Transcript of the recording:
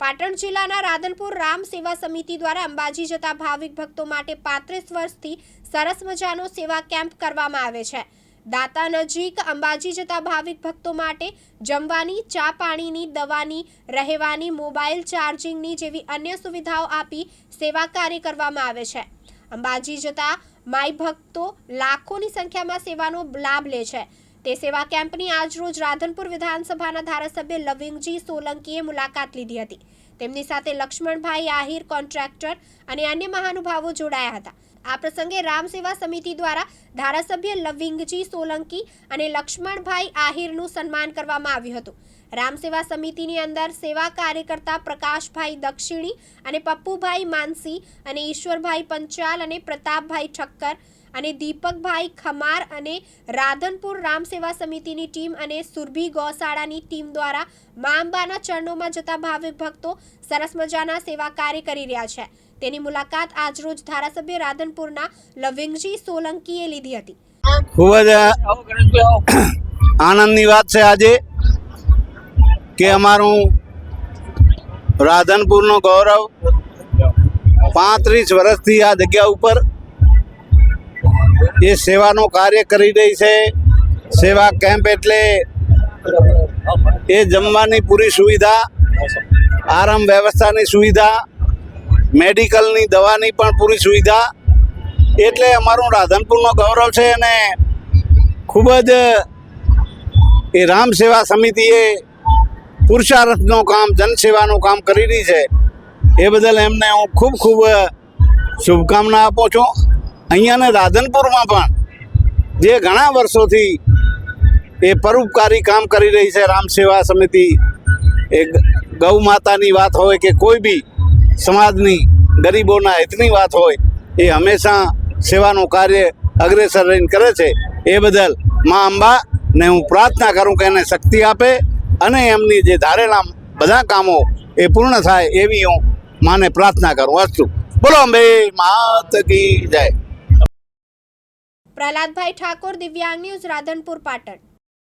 પાટણ જિલ્લાના રાધનપુર રામ સેવા સમિતિ દ્વારા અંબાજી જતા ભાવિક ભક્તો માટે પાંત્રીસ વર્ષથી સરસ મજાનો સેવા કેમ્પ કરવામાં આવે છે. દાતા નજીક અંબાજી જતા ભાવિક ભક્તો માટે જમવાની, ચા પાણીની, દવાની, રહેવાની, મોબાઈલ ચાર્જિંગની જેવી અન્ય સુવિધાઓ આપી સેવા કાર્ય કરવામાં આવે છે. અંબાજી જતા માઈ ભક્તો લાખોની સંખ્યામાં સેવાનો લાભ લે છે. તે સેવા કેમ્પની આજરોજ રાધનપુર વિધાનસભાના ધારાસભ્ય લવિંગજી સોલંકીએ મુલાકાત લીધી હતી. તેમની સાથે લક્ષ્મણભાઈ આહિર, કોન્ટ્રાક્ટર અને અન્ય મહાનુભાવો જોડાયા હતા. આ પ્રસંગે રામ સેવા સમિતિ દ્વારા ધારાસભ્ય લવિંગજી સોલંકી અને લક્ષ્મણભાઈ આહિરનું સન્માન કરવામાં આવ્યું હતું. રામ સેવા સમિતિની અંદર સેવા કાર્યકર્તા પ્રકાશભાઈ દક્ષિણી અને પપ્પુભાઈ માનસી અને ઈશ્વરભાઈ પંચાલ અને પ્રતાપભાઈ ઠક્કર અને દીપકભાઈ ખમાર અને રાધનપુર રામ સેવા સમિતિની ટીમ અને સુરભી ગૌશાળાની ટીમ દ્વારા મા અંબાના ચરણોમાં જતા ભાવિક ભક્તો સરસ મજાના સેવા કાર્ય કરી રહ્યા છે. તેની મુલાકાત આજરોજ ધારાસભ્ય રાધનપુરના લવિંગજી સોલંકીએ લીધી હતી. ખૂબ જ આનંદની વાત છે આજે કે અમારું રાધનપુરનો ગૌરવ પાંત્રીસ વર્ષથી આ જગ્યા ઉપર એ સેવાનું કાર્ય કરી રહી છે. સેવા કેમ્પ એટલે એ જમવાની પૂરી સુવિધા, આરામ વ્યવસ્થાની સુવિધા, મેડિકલની દવાની પણ પૂરી સુવિધા. એટલે અમારું રાધનપુરનો ગૌરવ છે અને ખૂબ જ એ રામ સેવા સમિતિએ પુરુષાર્થનું કામ, જનસેવાનું કામ કરી રહી છે. એ બદલ એમને હું ખૂબ ખૂબ શુભકામના આપું છું. અહીંયાને રાધનપુરમાં પણ જે ઘણા વર્ષોથી એ પરોપકારી કામ કરી રહી છે, રામ સેવા સમિતિ, એ ગૌ માતાની વાત હોય કે કોઈ બી સમાજની, ગરીબોના હિતની વાત હોય, એ હંમેશા સેવાનું કાર્ય અગ્રેસર રહીને કરે છે. એ બદલ મા અંબા ને હું પ્રાર્થના કરું કે એને શક્તિ આપે અને એમની જે ધારેલા બધા કામો એ પૂર્ણ થાય એવી હું માને પ્રાર્થના કરું. અસ્તુ બોલો અંબે, માત કી જય. પ્રહલાદભાઈ ઠાકોર દિવ્યાંગ ન્યૂઝ રાધનપુર પાટણ.